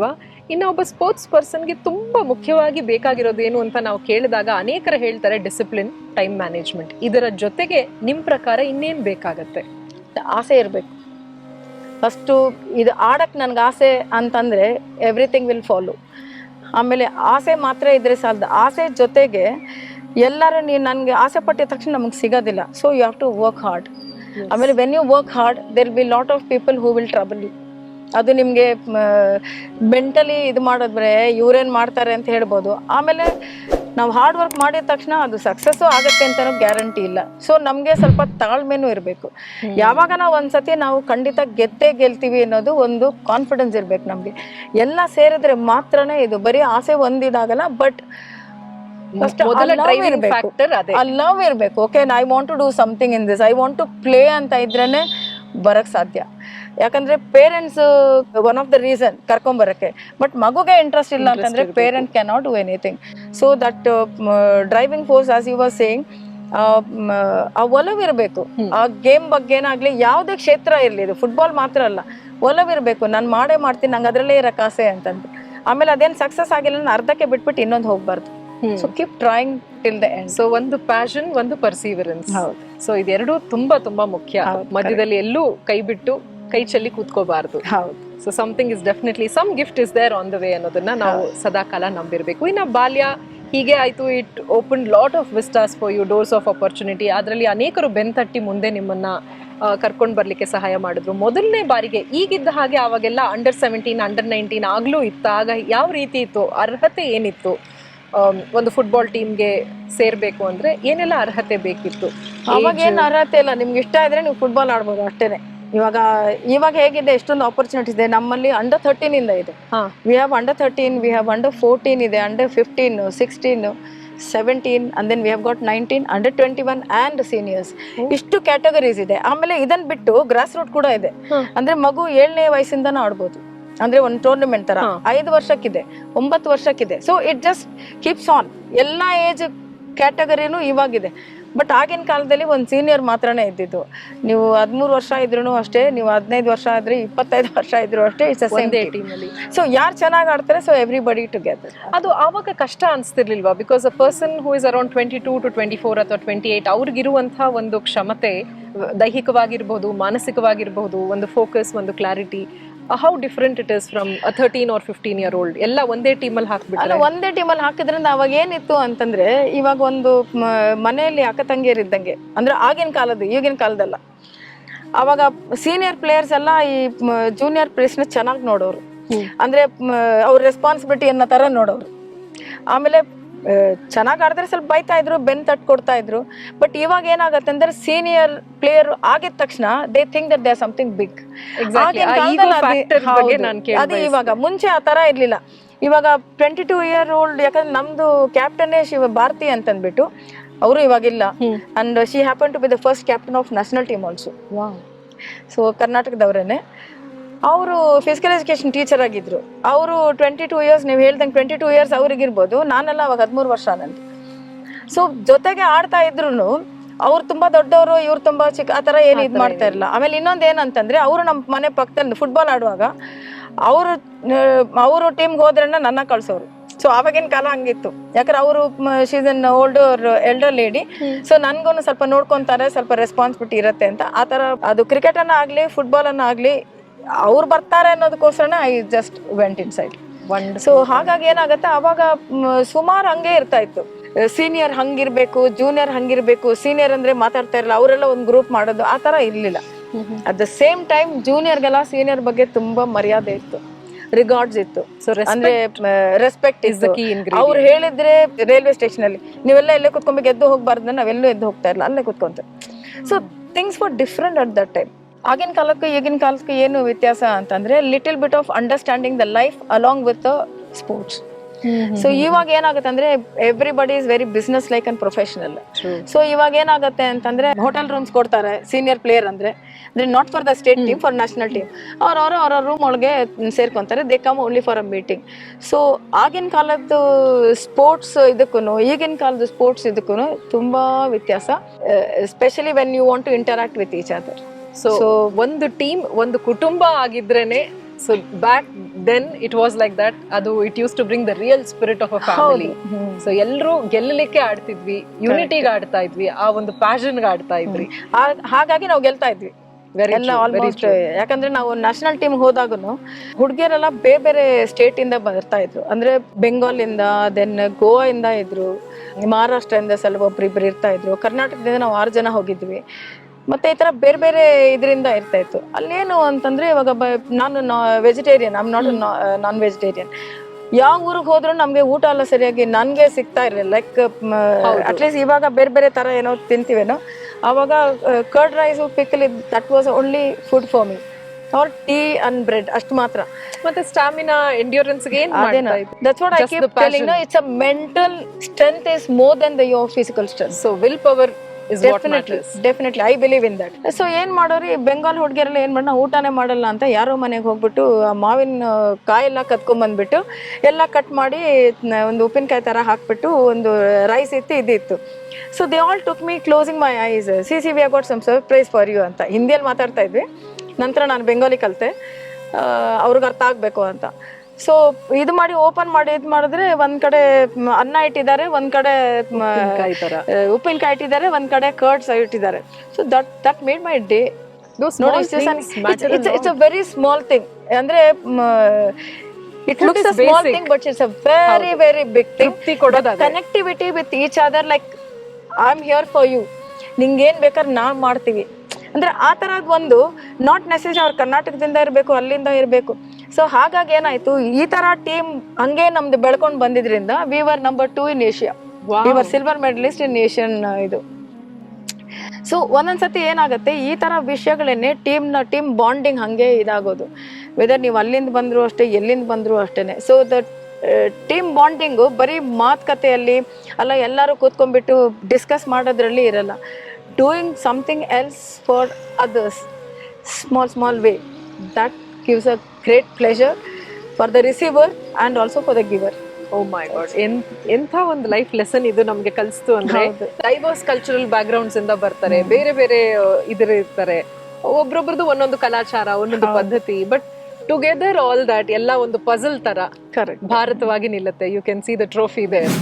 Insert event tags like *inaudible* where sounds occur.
ಅಲ್ವಾ? ಇನ್ನು ಒಬ್ಬ ಸ್ಪೋರ್ಟ್ಸ್ ಪರ್ಸನ್ಗೆ ತುಂಬಾ ಮುಖ್ಯವಾಗಿ ಬೇಕಾಗಿರೋದು ಏನು ಅಂತ ನಾವು ಕೇಳಿದಾಗ ಅನೇಕರು ಹೇಳ್ತಾರೆ ಡಿಸಿಪ್ಲಿನ್ ಟೈಮ್ ಮ್ಯಾನೇಜ್ಮೆಂಟ್ ಇದರ ಜೊತೆಗೆ ನಿಮ್ಮ ಪ್ರಕಾರ ಇನ್ನೇನು ಬೇಕಾಗತ್ತೆ? ಆಸೆ ಇರಬೇಕು. ಫಸ್ಟು ಇದು ಆಡಕ್ಕೆ ನನಗೆ ಆಸೆ ಅಂತಂದರೆ ಎವ್ರಿಥಿಂಗ್ ವಿಲ್ ಫಾಲೋ ಆಮೇಲೆ ಆಸೆ ಮಾತ್ರ ಇದ್ರೆ ಸಾಲದು. ಆಸೆ ಜೊತೆಗೆ ಎಲ್ಲರೂ ನೀವು ನನಗೆ ಆಸೆ ಪಟ್ಟಿದ ತಕ್ಷಣ ನಮಗೆ ಸಿಗೋದಿಲ್ಲ. So you have to work hard ಆಮೇಲೆ when you work hard there be lot of people who will trouble you ಅದು ನಿಮಗೆ ಮೆಂಟಲಿ ಇದು ಮಾಡಿದ್ರೆ ಇವ್ರೇನು ಮಾಡ್ತಾರೆ ಅಂತ ಹೇಳ್ಬೋದು. ಆಮೇಲೆ ನಾವು ಹಾರ್ಡ್ ವರ್ಕ್ ಮಾಡಿದ ತಕ್ಷಣ ಅದು ಸಕ್ಸಸ್ಸು ಆಗುತ್ತೆ ಅಂತಲೂ ಗ್ಯಾರಂಟಿ ಇಲ್ಲ. ಸೊ ನಮಗೆ ಸ್ವಲ್ಪ ತಾಳ್ಮೆನೂ ಇರಬೇಕು. ಯಾವಾಗ ನಾವು ಒಂದ್ಸತಿ ನಾವು ಖಂಡಿತ ಗೆದ್ದೇ ಗೆಲ್ತೀವಿ ಅನ್ನೋದು ಒಂದು ಕಾನ್ಫಿಡೆನ್ಸ್ ಇರಬೇಕು ನಮಗೆ. ಎಲ್ಲ ಸೇರಿದ್ರೆ ಮಾತ್ರನೇ ಇದು ಬರೀ ಆಸೆ ಒಂದಿದಾಗಲ್ಲ ಬಟ್ ಲವ್ ಇರಬೇಕು. Okay I want to do something in this I want to play ಅಂತ ಇದ್ರೇನೆ ಬರಕ್ ಸಾಧ್ಯ. ಯಾಕಂದ್ರೆ parents one of the reason ಕರ್ಕೊಂಬರಕ್ಕೆ. But ಮಗುಗೆ ಇಂಟ್ರೆಸ್ಟ್ ಇಲ್ಲ ಅಂತಂದ್ರೆ parent can not do anything so that driving force as you was saying ಆ ಒಲವಿರಬೇಕು. ಆ ಗೇಮ್ ಬಗ್ಗೆ ಬಗ್ಗೆನಾಗ್ಲಿ ಯಾವುದೇ ಕ್ಷೇತ್ರ ಇರಲಿ ಇದು ಫುಟ್ಬಾಲ್ ಮಾತ್ರ ಅಲ್ಲ ಒಲವಿರಬೇಕು. ನಾನು ಮಾಡೇ ಮಾಡ್ತೀನಿ ನಂಗೆ ಅದರಲ್ಲೇ ಇರಕ್ಕೆ ಆಸೆ ಅಂತಂದು. ಆಮೇಲೆ ಅದೇನು ಸಕ್ಸಸ್ ಆಗಿಲ್ಲ ನಾನು ಅರ್ಧಕ್ಕೆ ಬಿಟ್ಬಿಟ್ಟು ಇನ್ನೊಂದು ಹೋಗ್ಬಾರ್ದು. So keep trying till the end so ಒಂದು ಪ್ಯಾಷನ್ ಒಂದು ಪರ್ಸೀವರೆನ್ಸ್ ಹೌದು. ಸೊ ಇದೆರಡು ತುಂಬಾ ತುಂಬಾ ಮುಖ್ಯ. ಮಧ್ಯದಲ್ಲಿ ಎಲ್ಲೂ ಕೈ ಬಿಟ್ಟು ಕೈ ಚೆಲ್ಲಿ ಕೂತ್ಕೋಬಾರ್ದು. ಹೌದು. So something is definitely some gift is there on the way ಅನ್ನೋದನ್ನ ನಾವು ಸದಾ ಕಾಲ ನಂಬಿರ್ಬೇಕು. ಇನ್ನು ಬಾಲ್ಯ ಹೀಗೆ ಆಯ್ತು it open lot of vistas for you doors of opportunity ಅದರಲ್ಲಿ ಅನೇಕರು ಬೆನ್ತಟ್ಟಿ ಮುಂದೆ ನಿಮ್ಮನ್ನ ಕರ್ಕೊಂಡು ಬರ್ಲಿಕ್ಕೆ ಸಹಾಯ ಮಾಡಿದ್ರು. ಮೊದಲನೇ ಬಾರಿಗೆ ಈಗಿದ್ದ ಹಾಗೆ ಅವಾಗೆಲ್ಲ ಅಂಡರ್ ಸೆವೆಂಟೀನ್ ಅಂಡರ್ ನೈನ್ಟೀನ್ ಆಗ್ಲೂ ಇತ್ತು ಆಗ ಯಾವ ರೀತಿ ಇತ್ತು? ಅರ್ಹತೆ ಏನಿತ್ತು? ಒಂದು ಫುಟ್ಬಾಲ್ ಟೀಮ್ಗೆ ಸೇರ್ಬೇಕು ಅಂದ್ರೆ ಏನೆಲ್ಲ ಅರ್ಹತೆ ಬೇಕಿತ್ತು? ಅವಾಗ ಏನು ಅರ್ಹತೆ ಇಲ್ಲ. ನಿಮ್ಗೆ ಇಷ್ಟ ಆದ್ರೆ ನೀವು ಫುಟ್ಬಾಲ್ ಆಡ್ಬೋದು ಅಷ್ಟೇನೆ. ಇವಾಗ ಇವಾಗ ಹೇಗಿದೆ ಎಷ್ಟೊಂದು ಆಪರ್ಚುನಿಟೀಸ್ ಇದೆ. ನಮ್ಮಲ್ಲಿ ಅಂಡರ್ ಥರ್ಟೀನ್ ಇಂದ ಇದೆ. We have under thirteen we have under fourteen ಇದೆ under fifteen sixteen seventeen and then we have got nineteen under twenty one and seniors ಇಷ್ಟು ಕ್ಯಾಟಗರೀಸ್ ಇದೆ. ಆಮೇಲೆ ಇದನ್ನು ಬಿಟ್ಟು ಗ್ರಾಸ್ ರೂಟ್ ಕೂಡ ಇದೆ. ಅಂದರೆ ಮಗು ಏಳನೇ ವಯಸ್ಸಿಂದನೂ ಆಡ್ಬೋದು. ಅಂದ್ರೆ ಒಂದು ಟೂರ್ನಮೆಂಟ್ ತರ. ಐದು ವರ್ಷಕ್ಕಿದೆ ಒಂಬತ್ತು ವರ್ಷಕ್ಕಿದೆ. So it just keeps on ಎಲ್ಲ ಏಜ್ ಕ್ಯಾಟಗರಿನೂ ಇವಾಗಿದೆ. ಬಟ್ ಆಗಿನ ಕಾಲದಲ್ಲಿ ಒಂದು ಸೀನಿಯರ್ ಮಾತ್ರನೇ ಇದ್ದಿದ್ದು. ನೀವು ಹದಿಮೂರು *laughs* ವರ್ಷ ಇದ್ರೂ ಅಷ್ಟೇ ನೀವು ಹದಿನೈದು ವರ್ಷ ಆದ್ರೆ ಇಪ್ಪತ್ತೈದು ವರ್ಷ ಇದ್ರು ಅಷ್ಟೇ ಇಟ್ಸ್ ಟೀಮಲ್ಲಿ ಸೊ ಯಾರು ಚೆನ್ನಾಗಿ ಆಡ್ತಾರೆ ಸೊ ಎವ್ರಿಬಡಿ ಟುಗೆದರ್ ಅದು ಆವಾಗ ಕಷ್ಟ ಅನ್ಸ್ತಿರ್ಲಿಲ್ವಾ? Because a person who is around twenty two to twenty four ಅಥವಾ ಟ್ವೆಂಟಿ ಏಟ್ ಅವ್ರಿಗಿರುವಂತಹ ಒಂದು ಕ್ಷಮತೆ ದೈಹಿಕವಾಗಿರ್ಬೋದು ಮಾನಸಿಕವಾಗಿರ್ಬೋದು ಮಾನಸಿಕವಾಗಿರ್ಬಹುದು ಒಂದು ಫೋಕಸ್ ಒಂದು clarity how different it is from thirteen or fifteen year old ಎಲ್ಲ ಒಂದೇ ಟೀಮಲ್ಲಿ ಹಾಕ್ಬಿಟ್ಟು ಒಂದೇ ಟೀಮಲ್ಲಿ ಹಾಕಿದ್ರಿಂದ ಅವಾಗ ಏನಿತ್ತು ಅಂತಂದ್ರೆ ಇವಾಗ ಒಂದು ಮನೆಯಲ್ಲಿ ಅಕ್ಕ ತಂಗಿಯರ್ ಇದ್ದಂಗೆ ಅಂದ್ರೆ ಆಗಿನ ಕಾಲದ್ದು ಈಗಿನ ಕಾಲದಲ್ಲ ಅವಾಗ ಸೀನಿಯರ್ ಪ್ಲೇಯರ್ಸ್ ಎಲ್ಲ ಈ ಜೂನಿಯರ್ ಪ್ಲೇಯರ್ಸ್ನ ಚೆನ್ನಾಗಿ ನೋಡೋರು. ಅಂದ್ರೆ ಅವ್ರ ರೆಸ್ಪಾನ್ಸಿಬಿಲಿಟಿ ಅನ್ನೋ ತರ ನೋಡೋರು. ಆಮೇಲೆ ಚೆನ್ನಾಗಿ ಆಡಿದ್ರೆ ಸ್ವಲ್ಪ ಬೈತಾ ಇದ್ರು ಬೆನ್ ತಟ್ ಕೊಡ್ತಾ ಇದ್ರು. ಬಟ್ ಇವಾಗ ಏನಾಗತ್ತೆ ಅಂದ್ರೆ ಸೀನಿಯರ್ ಪ್ಲೇಯರ್ ಆಗಿದ ತಕ್ಷಣ they think that they something big ಅದೇ ಇವಾಗ ಮುಂಚೆ ಆ ತರ ಇರ್ಲಿಲ್ಲ. ಇವಾಗ ಟ್ವೆಂಟಿ ಟೂ ಇಯರ್ ಓಲ್ಡ್ ಯಾಕಂದ್ರೆ ನಮ್ದು ಕ್ಯಾಪ್ಟನ್ನೇ ಶಿವ ಭಾರತಿ ಅಂತಂದ್ಬಿಟ್ಟು ಅವರು ಇವಾಗಿಲ್ಲ and she happen to be the first captain of national team also so ಕರ್ನಾಟಕದವರೇನೆ. ಅವರು ಫಿಸಿಕಲ್ ಎಜುಕೇಶನ್ ಟೀಚರ್ ಆಗಿದ್ರು. ಅವರು ಟ್ವೆಂಟಿ ಟೂ ಇಯರ್ಸ್ ನೀವು ಹೇಳ್ದಂಗೆ ಟ್ವೆಂಟಿ ಟೂ ಇಯರ್ಸ್ ಅವ್ರಿಗಿರ್ಬೋದು. ನಾನೆಲ್ಲ ಅವಾಗ ಹದಿಮೂರು ವರ್ಷ ನಂದು ಸೊ ಜೊತೆಗೆ ಆಡ್ತಾ ಇದ್ರು ಅವ್ರು ತುಂಬ ದೊಡ್ಡವರು ಇವ್ರು ತುಂಬ ಚಿಕ್ಕ ಆ ಥರ ಏನು ಇದು ಮಾಡ್ತಾ ಇರಲಿಲ್ಲ. ಆಮೇಲೆ ಇನ್ನೊಂದು ಏನಂತಂದರೆ ಅವರು ನಮ್ಮ ಮನೆ ಪಕ್ಕದಲ್ಲಿ ಫುಟ್ಬಾಲ್ ಆಡುವಾಗ ಅವರು ಅವರು ಟೀಮ್ಗೆ ಹೋದ್ರನ್ನ ನನ್ನ ಕಳ್ಸೋರು. ಸೊ ಆವಾಗಿನ ಕಾಲ ಹಂಗಿತ್ತು. ಯಾಕಂದ್ರೆ ಅವರು she's an older elder lady so ನನ್ಗೂ ಸ್ವಲ್ಪ ನೋಡ್ಕೊಂತಾರೆ ಸ್ವಲ್ಪ ರೆಸ್ಪಾನ್ಸಿಬಿಲಿಟಿ ಇರುತ್ತೆ ಅಂತ. ಆ ಥರ ಅದು ಕ್ರಿಕೆಟ್ ಅನ್ನ ಫುಟ್ಬಾಲನ್ನು ಫುಟ್ಬಾಲ್ ಅನ್ನ ಆಗ್ಲಿ ಅವ್ರು ಬರ್ತಾರೆ ಅನ್ನೋದಕ್ಕೋಸ್ಕರ I just went inside so ಹಾಗಾಗಿ ಏನಾಗುತ್ತೆ? ಅವಾಗ ಸುಮಾರು ಹಂಗೆ ಇರ್ತಾ ಇತ್ತು. ಸೀನಿಯರ್ ಹಂಗಿರ್ಬೇಕು ಜೂನಿಯರ್ ಹಂಗಿರ್ಬೇಕು ಸೀನಿಯರ್ ಅಂದ್ರೆ ಮಾತಾಡ್ತಾ ಇರಲ್ಲ ಅವರೆಲ್ಲ ಒಂದು ಗ್ರೂಪ್ ಮಾಡೋದು ಆ ತರ ಇರ್ಲಿಲ್ಲ. ಅಟ್ ದ ಸೇಮ್ ಟೈಮ್ ಜೂನಿಯರ್ಗೆಲ್ಲ ಸೀನಿಯರ್ ಬಗ್ಗೆ ತುಂಬಾ ಮರ್ಯಾದೆ ಇತ್ತು. ರಿಗಾರ್ಡ್ಸ್ ಇತ್ತು. ಸೊ ಅಂದ್ರೆ ರೆಸ್ಪೆಕ್ಟ್ ಇಸ್. ಅವ್ರು ಹೇಳಿದ್ರೆ ರೈಲ್ವೆ ಸ್ಟೇಷನ್ ಅಲ್ಲಿ ನೀವೆಲ್ಲ ಎಲ್ಲೇ ಕುತ್ಕೊಬೇಕು ಎದ್ದು ಹೋಗ್ಬಾರ್ದು ನಾವೆಲ್ಲೂ ಎದ್ದು ಹೋಗ್ತಾ ಇರಲ್ಲ ಅಲ್ಲೇ ಕುತ್ಕೊಂತ so things far different at that time ಆಗಿನ ಕಾಲಕ್ಕೂ ಈಗಿನ ಕಾಲಕ್ಕೂ ಏನು ವ್ಯತ್ಯಾಸ ಅಂತಂದ್ರೆ little bit of understanding the life along with sports so ಇವಾಗ ಏನಾಗುತ್ತೆ ಅಂದ್ರೆ everybody is very business like and professional so ಇವಾಗ ಏನಾಗುತ್ತೆ ಅಂತಂದ್ರೆ ಹೋಟೆಲ್ ರೂಮ್ಸ್ ಕೊಡ್ತಾರೆ ಸೀನಿಯರ್ ಪ್ಲೇಯರ್ ಅಂದ್ರೆ. ಅಂದ್ರೆ not for the state team for national team ಅವ್ರವ್ರ ಅವರ ರೂಮ್ ಒಳಗೆ ಸೇರ್ಕೊಂತಾರೆ they come only for a meeting so ಆಗಿನ ಕಾಲದ್ದು ಸ್ಪೋರ್ಟ್ಸ್ ಇದಕ್ಕೂ ಈಗಿನ ಕಾಲದ ಸ್ಪೋರ್ಟ್ಸ್ ಇದಕ್ಕೂ ತುಂಬಾ ವ್ಯತ್ಯಾಸ. Especially when you want to interact with each other so ಒಂದು ಟೀಮ್ ಒಂದು ಕುಟುಂಬ ಆಗಿದ್ರೇನೆ so back then it was like that ಅದು it used to bring the real spirit of a family so ಎಲ್ಲರೂ ಗೆಲ್ಲಲಿಕ್ಕೆ ಆಡ್ತಿದ್ವಿ ಯುನಿಟಿಗೆ ಆಡ್ತಾ ಇದ್ವಿ ಆ ಒಂದು ಪ್ಯಾಷನ್ಗೆ ಆಡ್ತಾ ಇದ್ವಿ ಹಾಗಾಗಿ ನಾವು ಗೆಲ್ತಾ ಇದ್ವಿ ಎಲ್ಲ ಆಲ್ಮೋಸ್ಟ್ ಯಾಕಂದ್ರೆ ನಾವು ನ್ಯಾಷನಲ್ ಟೀಮ್ ಹೋದಾಗ ಹುಡುಗಿಯರೆಲ್ಲ ಬೇರೆ ಬೇರೆ ಸ್ಟೇಟ್ ಇಂದ ಬರ್ತಾ ಇದ್ರು ಅಂದ್ರೆ ಬೆಂಗಾಲ್ ಇಂದ ದೆನ್ ಗೋವಾ ಇಂದ ಇದ್ರು ಮಹಾರಾಷ್ಟ್ರ ಇಂದ ಸ್ವಲ್ಪ ಒಬ್ರಿಬ್ರು ಇರ್ತಾ ಇದ್ರು ಕರ್ನಾಟಕದಿಂದ ನಾವು ಆರು ಜನ ಹೋಗಿದ್ವಿ. ಮತ್ತೆ ಈ ತರ ಬೇರೆ ಬೇರೆ ಇದರಿಂದ ಇರ್ತಾ ಇತ್ತು. ಅಲ್ಲೇನು ಅಂತಂದ್ರೆ ಇವಾಗ ನಾನು vegetarian I'm not non vegetarian ಯಾವ ಊರಿಗೆ ಹೋದ್ರು ನಮ್ಗೆ ಊಟ ಎಲ್ಲ ಸರಿಯಾಗಿ ನನ್ಗೆ ಸಿಗ್ತಾ ಇರಲಿಲ್ಲ. ಲೈಕ್ ಅಟ್ಲೀಸ್ಟ್ ಇವಾಗ ಬೇರೆ ಬೇರೆ ತರ ಏನೋ ತಿಂತೀವೇನೋ. ಅವಾಗ curd rice pickle that was only food for me or tea and bread ಅಷ್ಟು ಮಾತ್ರ. ಮತ್ತೆ stamina endurance that's what I Just keep telling it's a mental strength is more than the your physical strength so will power what definitely definitely I believe in that so ಏನ್ ಮಾಡೋರಿ ಬೆಂಗಾಲ್ ಹುಡುಗಿಯರೆಲ್ಲ ಏನ್ ಮಾಡೋಣ ಊಟನೇ ಮಾಡಲ್ಲ ಅಂತ ಯಾರೋ ಮನೆಗೆ ಹೋಗ್ಬಿಟ್ಟು ಆ ಮಾವಿನ ಕಾಯೆಲ್ಲ ಕತ್ಕೊಂಡ್ ಬಂದ್ಬಿಟ್ಟು ಎಲ್ಲ ಕಟ್ ಮಾಡಿ ನ- ಒಂದು ಉಪ್ಪಿನಕಾಯಿ ತರ ಹಾಕ್ಬಿಟ್ಟು ಒಂದು ರೈಸ್ ಇತ್ತು ಇದಿತ್ತು. So they all took me closing my eyes see see we got some surprise for you ಅಂತ. ಹಿಂದಿಯಲ್ಲಿ ಮಾತಾಡ್ತಾ ಇದ್ವಿ. ನಂತರ ನಾನು ಬೆಂಗಾಲಿ ಕಲಿತೆ. ಅವ್ರಿಗೆ ಅರ್ಥ ಆಗಬೇಕು ಅಂತ. ಸೊ ಇದು ಮಾಡಿ ಓಪನ್ ಮಾಡಿ ಇದು ಮಾಡಿದ್ರೆ ಒಂದ್ ಕಡೆ ಮ್, ಅನ್ನ ಇಟ್ಟಿದ್ದಾರೆ ಒಂದ್ ಕಡೆ ಮ, ಉಪ್ಪಿನಕಾಯಿ ಇಟ್ಟಿದ್ದಾರೆ ಒಂದ್ ಕಡೆ ಕರ್ಡ್ಸ್ ಇಟ್ಟಿದ್ದಾರೆ. So that that made my day Those ನೋಡಿ small things matter a it's a very small thing ಅಂದ್ರೆ it looks a is small basic. Thing but it's a very very big thing ತೃಪ್ತಿ ಅದೇ. Connectivity with each other like I am here for you ನಿಂಗೇನ್ ಬೇಕಾದ್ರೆ ನಾವ್ ಮಾಡ್ತೀವಿ. ಅಂದ್ರೆ ಆ ತರದ್ ಒಂದು ನಾಟ್ ನೆಸೆಸರಿ ಅವ್ರ ಕರ್ನಾಟಕದಿಂದ ಇರಬೇಕು ಅಲ್ಲಿಂದ ಇರಬೇಕು. ಸೊ ಹಾಗಾಗಿ ಏನಾಯ್ತು? ಈ ತರ ಟೀಮ್ ಹಂಗೆ ನಮ್ದು ಬೆಳ್ಕೊಂಡು ಬಂದಿದ್ರಿಂದ we were number two in Asia. We were silver medalist in Asian ಇದು. ಸೊ ಒಂದೊಂದ್ಸತಿ ಏನಾಗುತ್ತೆ? ಈ ತರ ವಿಷಯಗಳೇನೆ ಟೀಮ್ನ ಟೀಮ್ ಬಾಂಡಿಂಗ್ ಹಂಗೆ ಇದಾಗೋದು. ವೆದರ್ ನೀವು ಅಲ್ಲಿಂದ ಬಂದ್ರು ಅಷ್ಟೇ ಎಲ್ಲಿಂದ ಬಂದ್ರು ಅಷ್ಟೇನೆ. ಸೊ ದ ಟೀಮ್ ಬಾಂಡಿಂಗು ಬರೀ ಮಾತುಕತೆಯಲ್ಲಿ ಅಲ್ಲ ಎಲ್ಲರೂ ಕೂತ್ಕೊಂಡ್ಬಿಟ್ಟು ಡಿಸ್ಕಸ್ ಮಾಡೋದ್ರಲ್ಲಿ ಇರಲ್ಲ. Doing something else for others small small way that gives a great pleasure for the receiver and also for the giver oh my god ಎಂಥ ಒಂದು ಲೈಫ್ ಲೆಸನ್ ಇದು ನಮ್ಗೆ ಕಲಿಸ್ತು ಅಂದ್ರೆ. ಡೈವರ್ಸ್ ಕಲ್ಚರಲ್ ಬ್ಯಾಕ್ಗ್ರೌಂಡ್ಸ್ ಇಂದ ಬರ್ತಾರೆ ಬೇರೆ ಬೇರೆ ಇದ್ರ ಇರ್ತಾರೆ ಒಬ್ರೊಬ್ರದ್ದು ಒಂದೊಂದು ಕಲಾಚಾರ ಒಂದೊಂದು ಪದ್ಧತಿ ಬಟ್ ಟುಗೆದರ್ ಆಲ್ ದಟ್ ಎಲ್ಲ ಒಂದು ಪಜಲ್ ತರ ಕರೆಕ್ಟ್ ಭಾರತವಾಗಿ ನಿಲ್ಲುತ್ತೆ. You can see the trophy there